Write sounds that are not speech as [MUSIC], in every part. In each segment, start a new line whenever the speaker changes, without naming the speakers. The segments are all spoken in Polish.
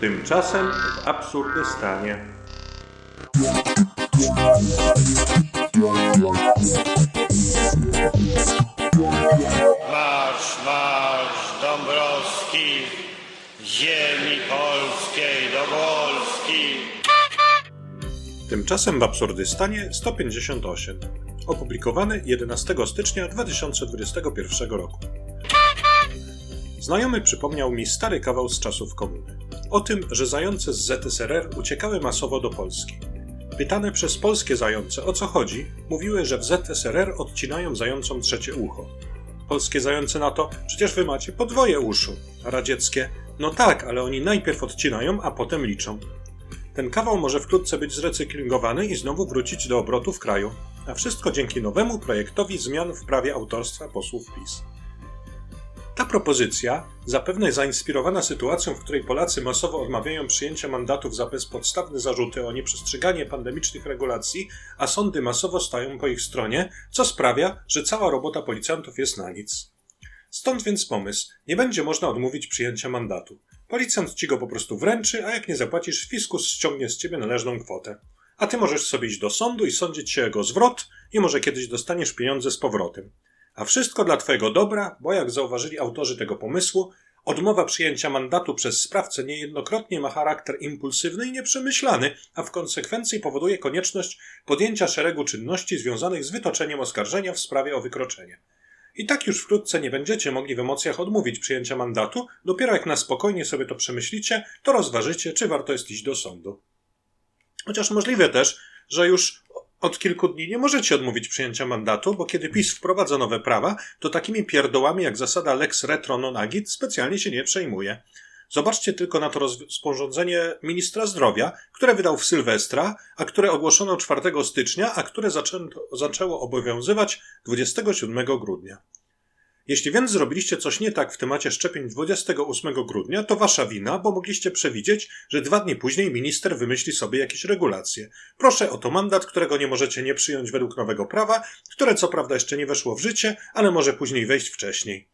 Tymczasem w Absurdystanie.
Marsz, marsz Dąbrowski, ziemi polskiej do Polski.
Tymczasem w Absurdystanie 158. Opublikowany 11 stycznia 2021 roku. Znajomy przypomniał mi stary kawał z czasów komuny. O tym, że zające z ZSRR uciekały masowo do Polski. Pytane przez polskie zające o co chodzi, mówiły, że w ZSRR odcinają zającom trzecie ucho. Polskie zające na to, przecież wy macie podwoje uszu. A radzieckie, no tak, ale oni najpierw odcinają, a potem liczą. Ten kawał może wkrótce być zrecyklingowany i znowu wrócić do obrotu w kraju. A wszystko dzięki nowemu projektowi zmian w prawie autorstwa posłów PiS. Ta propozycja, zapewne zainspirowana sytuacją, w której Polacy masowo odmawiają przyjęcia mandatów za bezpodstawne zarzuty o nieprzestrzeganie pandemicznych regulacji, a sądy masowo stają po ich stronie, co sprawia, że cała robota policjantów jest na nic. Stąd więc pomysł: nie będzie można odmówić przyjęcia mandatu. Policjant ci go po prostu wręczy, a jak nie zapłacisz, fiskus ściągnie z ciebie należną kwotę. A ty możesz sobie iść do sądu i sądzić się jego zwrot, i może kiedyś dostaniesz pieniądze z powrotem. A wszystko dla Twojego dobra, bo jak zauważyli autorzy tego pomysłu, odmowa przyjęcia mandatu przez sprawcę niejednokrotnie ma charakter impulsywny i nieprzemyślany, a w konsekwencji powoduje konieczność podjęcia szeregu czynności związanych z wytoczeniem oskarżenia w sprawie o wykroczenie. I tak już wkrótce nie będziecie mogli w emocjach odmówić przyjęcia mandatu, dopiero jak na spokojnie sobie to przemyślicie, to rozważycie, czy warto jest iść do sądu. Chociaż możliwe też, że już od kilku dni nie możecie odmówić przyjęcia mandatu, bo kiedy PiS wprowadza nowe prawa, to takimi pierdołami jak zasada lex retro non agit specjalnie się nie przejmuje. Zobaczcie tylko na to rozporządzenie ministra zdrowia, które wydał w Sylwestra, a które ogłoszono 4 stycznia, a które zaczęło obowiązywać 27 grudnia. Jeśli więc zrobiliście coś nie tak w temacie szczepień 28 grudnia, to wasza wina, bo mogliście przewidzieć, że dwa dni później minister wymyśli sobie jakieś regulacje. Proszę o to mandat, którego nie możecie nie przyjąć według nowego prawa, które co prawda jeszcze nie weszło w życie, ale może później wejść wcześniej.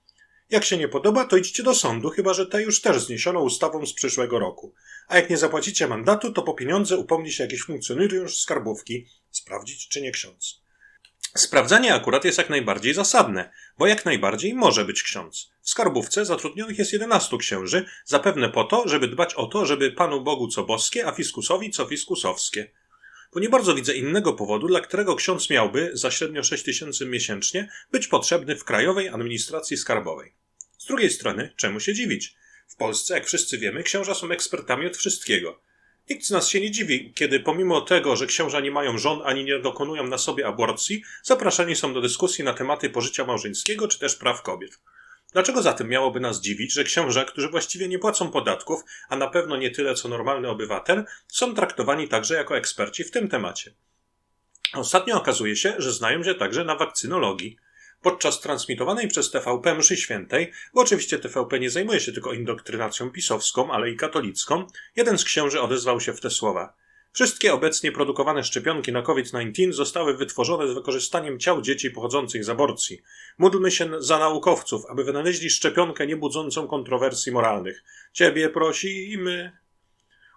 Jak się nie podoba, to idźcie do sądu, chyba że te już też zniesiono ustawą z przyszłego roku. A jak nie zapłacicie mandatu, to po pieniądze upomni się jakiś funkcjonariusz skarbówki, sprawdzić czy nie ksiądz. Sprawdzanie akurat jest jak najbardziej zasadne, bo jak najbardziej może być ksiądz. W skarbówce zatrudnionych jest 11 księży, zapewne po to, żeby dbać o to, żeby Panu Bogu co boskie, a fiskusowi co fiskusowskie. Bo nie bardzo widzę innego powodu, dla którego ksiądz miałby, za średnio 6 tysięcy miesięcznie, być potrzebny w Krajowej Administracji Skarbowej. Z drugiej strony, czemu się dziwić? W Polsce, jak wszyscy wiemy, księża są ekspertami od wszystkiego. Nikt z nas się nie dziwi, kiedy pomimo tego, że księża nie mają żon ani nie dokonują na sobie aborcji, zapraszani są do dyskusji na tematy pożycia małżeńskiego czy też praw kobiet. Dlaczego zatem miałoby nas dziwić, że księża, którzy właściwie nie płacą podatków, a na pewno nie tyle co normalny obywatel, są traktowani także jako eksperci w tym temacie? Ostatnio okazuje się, że znają się także na wakcynologii. Podczas transmitowanej przez TVP mszy świętej, bo oczywiście TVP nie zajmuje się tylko indoktrynacją pisowską, ale i katolicką, jeden z księży odezwał się w te słowa. Wszystkie obecnie produkowane szczepionki na COVID-19 zostały wytworzone z wykorzystaniem ciał dzieci pochodzących z aborcji. Módlmy się za naukowców, aby wynaleźli szczepionkę niebudzącą kontrowersji moralnych. Ciebie prosimy.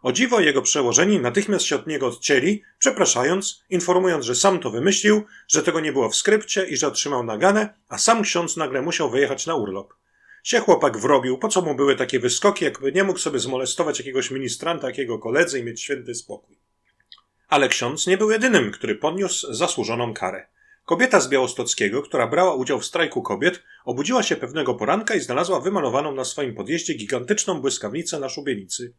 O dziwo jego przełożeni natychmiast się od niego odcięli, przepraszając, informując, że sam to wymyślił, że tego nie było w skrypcie i że otrzymał naganę, a sam ksiądz nagle musiał wyjechać na urlop. Się chłopak wrobił, po co mu były takie wyskoki, jakby nie mógł sobie zmolestować jakiegoś ministranta, jakiego koledzy i mieć święty spokój. Ale ksiądz nie był jedynym, który podniósł zasłużoną karę. Kobieta z Białostockiego, która brała udział w strajku kobiet, obudziła się pewnego poranka i znalazła wymalowaną na swoim podjeździe gigantyczną błyskawnicę na szubienicy.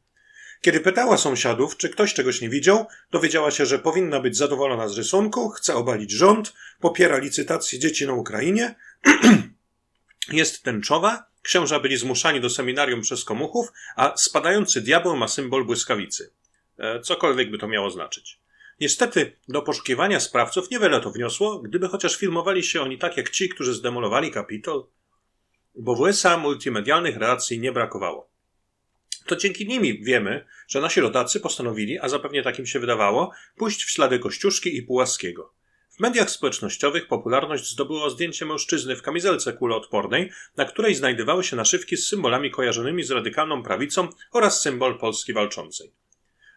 Kiedy pytała sąsiadów, czy ktoś czegoś nie widział, dowiedziała się, że powinna być zadowolona z rysunku, chce obalić rząd, popiera licytację dzieci na Ukrainie, [CLEARS THROAT] jest tęczowa, księża byli zmuszani do seminarium przez komuchów, a spadający diabeł ma symbol błyskawicy. E, cokolwiek by to miało znaczyć. Niestety, do poszukiwania sprawców niewiele to wniosło, gdyby chociaż filmowali się oni tak jak ci, którzy zdemolowali Kapitol, bo w USA multimedialnych relacji nie brakowało. To dzięki nimi wiemy, że nasi rodacy postanowili, a zapewne takim się wydawało, pójść w ślady Kościuszki i Pułaskiego. W mediach społecznościowych popularność zdobyło zdjęcie mężczyzny w kamizelce kuloodpornej, na której znajdowały się naszywki z symbolami kojarzonymi z radykalną prawicą oraz symbol Polski walczącej.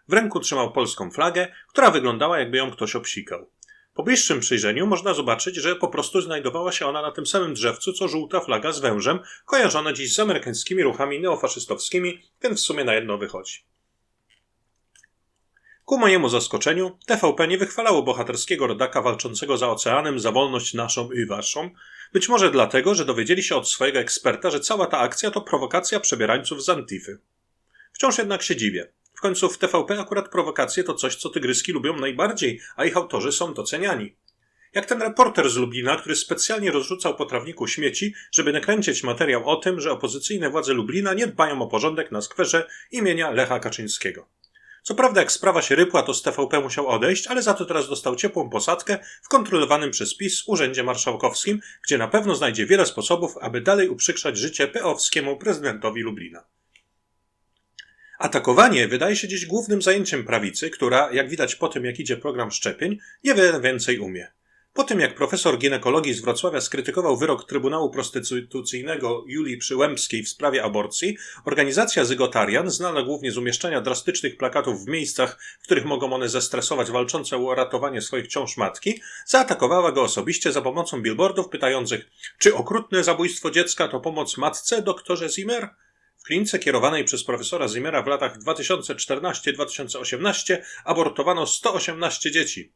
W ręku trzymał polską flagę, która wyglądała jakby ją ktoś obsikał. Po bliższym przyjrzeniu można zobaczyć, że po prostu znajdowała się ona na tym samym drzewcu, co żółta flaga z wężem, kojarzona dziś z amerykańskimi ruchami neofaszystowskimi, więc w sumie na jedno wychodzi. Ku mojemu zaskoczeniu, TVP nie wychwalało bohaterskiego rodaka walczącego za oceanem za wolność naszą i waszą, być może dlatego, że dowiedzieli się od swojego eksperta, że cała ta akcja to prowokacja przebierańców z Antify. Wciąż jednak się dziwię. W końcu w TVP akurat prowokacje to coś, co tygryski lubią najbardziej, a ich autorzy są doceniani. Jak ten reporter z Lublina, który specjalnie rozrzucał po trawniku śmieci, żeby nakręcić materiał o tym, że opozycyjne władze Lublina nie dbają o porządek na skwerze imienia Lecha Kaczyńskiego. Co prawda, jak sprawa się rypła, to z TVP musiał odejść, ale za to teraz dostał ciepłą posadkę w kontrolowanym przez PiS Urzędzie Marszałkowskim, gdzie na pewno znajdzie wiele sposobów, aby dalej uprzykrzać życie peowskiemu prezydentowi Lublina. Atakowanie wydaje się dziś głównym zajęciem prawicy, która, jak widać po tym, jak idzie program szczepień, niewiele więcej umie. Po tym, jak profesor ginekologii z Wrocławia skrytykował wyrok Trybunału Prostytucyjnego Julii Przyłębskiej w sprawie aborcji, organizacja Zygotarian, znana głównie z umieszczania drastycznych plakatów w miejscach, w których mogą one zestresować walczące o ratowanie swoich ciąż matki, zaatakowała go osobiście za pomocą billboardów pytających, czy okrutne zabójstwo dziecka to pomoc matce, doktorze Zimmer? W klinice kierowanej przez profesora Zimmera w latach 2014-2018 abortowano 118 dzieci.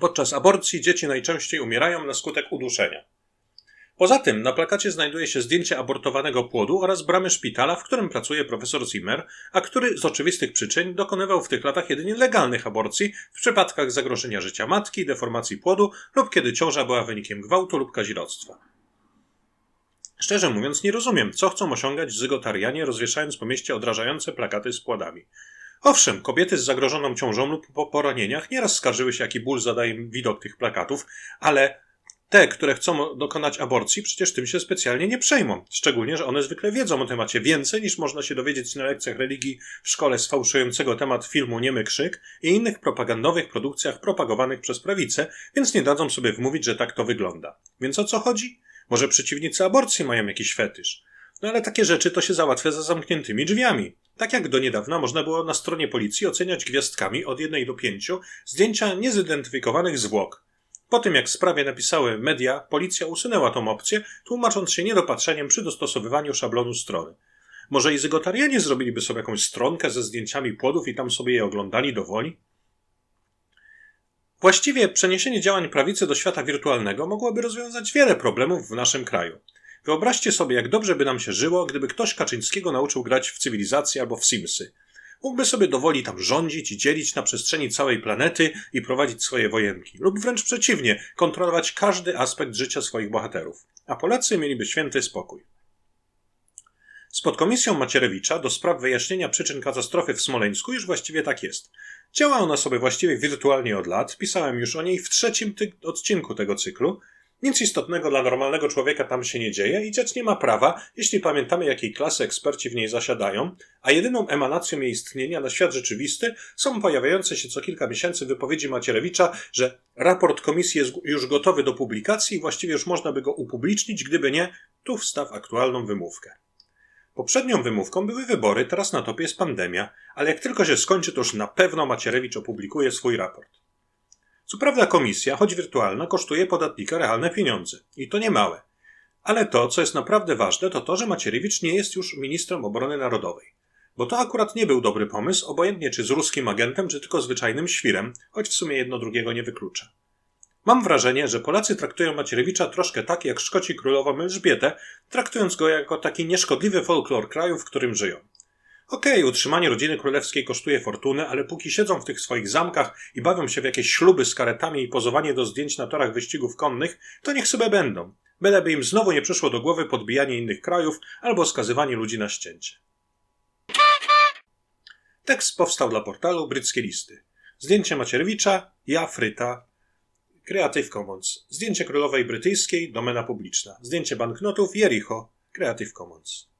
Podczas aborcji dzieci najczęściej umierają na skutek uduszenia. Poza tym na plakacie znajduje się zdjęcie abortowanego płodu oraz bramy szpitala, w którym pracuje profesor Zimmer, a który z oczywistych przyczyn dokonywał w tych latach jedynie legalnych aborcji w przypadkach zagrożenia życia matki, deformacji płodu lub kiedy ciąża była wynikiem gwałtu lub kazirodztwa. Szczerze mówiąc, nie rozumiem, co chcą osiągać zygotarianie, rozwieszając po mieście odrażające plakaty z płodami. Owszem, kobiety z zagrożoną ciążą lub po poranieniach nieraz skarżyły się, jaki ból zadaje im widok tych plakatów, ale te, które chcą dokonać aborcji, przecież tym się specjalnie nie przejmą. Szczególnie, że one zwykle wiedzą o temacie więcej niż można się dowiedzieć na lekcjach religii w szkole sfałszującego temat filmu Niemy Krzyk i innych propagandowych produkcjach propagowanych przez prawicę, więc nie dadzą sobie wmówić, że tak to wygląda. Więc o co chodzi? Może przeciwnicy aborcji mają jakiś fetysz. No ale takie rzeczy to się załatwia za zamkniętymi drzwiami. Tak jak do niedawna można było na stronie policji oceniać gwiazdkami od 1 do 5 zdjęcia niezidentyfikowanych zwłok. Po tym jak w sprawie napisały media, policja usunęła tą opcję, tłumacząc się niedopatrzeniem przy dostosowywaniu szablonu strony. Może i zygotarianie zrobiliby sobie jakąś stronkę ze zdjęciami płodów i tam sobie je oglądali do woli? Właściwie przeniesienie działań prawicy do świata wirtualnego mogłoby rozwiązać wiele problemów w naszym kraju. Wyobraźcie sobie, jak dobrze by nam się żyło, gdyby ktoś Kaczyńskiego nauczył grać w cywilizację albo w Simsy. Mógłby sobie dowoli tam rządzić i dzielić na przestrzeni całej planety i prowadzić swoje wojenki, lub wręcz przeciwnie, kontrolować każdy aspekt życia swoich bohaterów. A Polacy mieliby święty spokój. Z podkomisją Macierewicza do spraw wyjaśnienia przyczyn katastrofy w Smoleńsku już właściwie tak jest. Działa ona sobie właściwie wirtualnie od lat, pisałem już o niej w trzecim odcinku tego cyklu. Nic istotnego dla normalnego człowieka tam się nie dzieje i dziecz nie ma prawa, jeśli pamiętamy jakiej klasy eksperci w niej zasiadają, a jedyną emanacją jej istnienia na świat rzeczywisty są pojawiające się co kilka miesięcy wypowiedzi Macierewicza, że raport komisji jest już gotowy do publikacji i właściwie już można by go upublicznić, gdyby nie, tu wstaw aktualną wymówkę. Poprzednią wymówką były wybory, teraz na topie jest pandemia, ale jak tylko się skończy, to już na pewno Macierewicz opublikuje swój raport. Co prawda komisja, choć wirtualna, kosztuje podatnika realne pieniądze. I to nie małe. Ale to, co jest naprawdę ważne, to to, że Macierewicz nie jest już ministrem obrony narodowej. Bo to akurat nie był dobry pomysł, obojętnie czy z ruskim agentem, czy tylko zwyczajnym świrem, choć w sumie jedno drugiego nie wyklucza. Mam wrażenie, że Polacy traktują Macierewicza troszkę tak, jak Szkoci królową Elżbietę, traktując go jako taki nieszkodliwy folklor kraju, w którym żyją. Okej, okay, utrzymanie rodziny królewskiej kosztuje fortunę, ale póki siedzą w tych swoich zamkach i bawią się w jakieś śluby z karetami i pozowanie do zdjęć na torach wyścigów konnych, to niech sobie będą. Byleby im znowu nie przyszło do głowy podbijanie innych krajów albo skazywanie ludzi na ścięcie. Tekst powstał dla portalu Bryckie Listy. Zdjęcie Macierewicza, ja, Fryta, Creative Commons. Zdjęcie królowej brytyjskiej, domena publiczna. Zdjęcie banknotów, Jericho, Creative Commons.